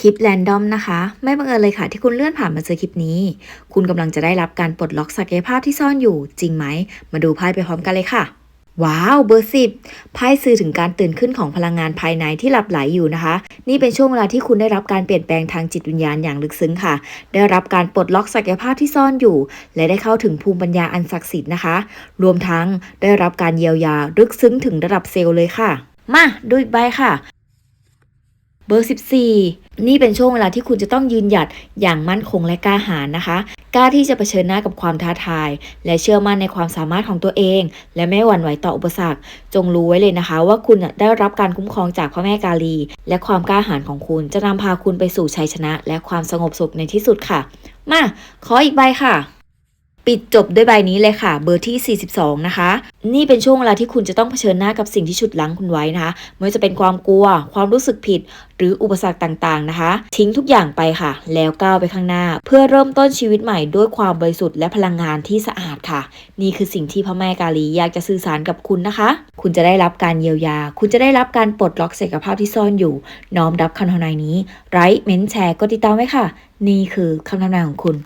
คลิปแรนดอมนะคะ ไม่บังเอิญเลยค่ะ ที่คุณเลื่อนผ่านมาเจอคลิปนี้ คุณกำลังจะได้รับการปลดล็อกศักยภาพที่ซ่อนอยู่ จริงไหม มาดูไพ่ไปพร้อมกันเลยค่ะ ว้าว เบอร์สิบไพ่สื่อถึงการตื่นขึ้นของพลังงานภายในที่หลับไหลอยู่นะคะ นี่เป็นช่วงเวลาที่คุณได้รับการเปลี่ยนแปลงทางจิตวิญญาณอย่างลึกซึ้งค่ะ ได้รับการปลดล็อกศักยภาพที่ซ่อนอยู่ และได้เข้าถึงภูมิปัญญาอันศักดิ์สิทธิ์นะคะ รวมทั้งได้รับการเยียวยาลึกซึ้งถึงระดับเซลล์เลยค่ะ มาดูอีกใบค่ะ เบอร์ 14 นี่เป็นช่วงเวลาที่คุณจะต้องยืนหยัดอย่างมั่นคงและกล้าหาญนะคะ กล้าที่จะเผชิญหน้ากับความท้าทาย และเชื่อมั่นในความสามารถของตัวเอง และไม่หวั่นไหวต่ออุปสรรค จงรู้ไว้เลยนะคะ ว่าคุณได้รับการคุ้มครองจากพระแม่กาลี และความกล้าหาญของคุณจะนำพาคุณไปสู่ชัยชนะ และความสงบสุขในที่สุดค่ะ มาขออีกใบค่ะ ปิดจบด้วยใบนี้เลยค่ะ เบอร์ที่ 42 นะคะ นี่เป็นช่วงเวลาที่คุณจะต้องเผชิญหน้ากับสิ่งที่ฉุดลั้งคุณไว้นะคะไม่ว่าจะเป็นความกลัว ความรู้สึกผิด หรืออุปสรรคต่างๆนะคะ ทิ้งทุกอย่างไปค่ะ แล้วก้าวไปข้างหน้า เพื่อเริ่มต้นชีวิตใหม่ด้วยความบริสุทธิ์และพลังงานที่สะอาดค่ะ นี่คือสิ่งที่พระแม่กาลีอยากจะสื่อสารกับคุณนะคะ คุณจะได้รับการเยียวยา คุณจะได้รับการปลดล็อกศักภาพที่ซ่อนอยู่ น้อมรับคำทำนายนี้ไร้เม้นแชร์ก็ติดตามไว้ค่ะ นี่คือคำทำนายของคุณ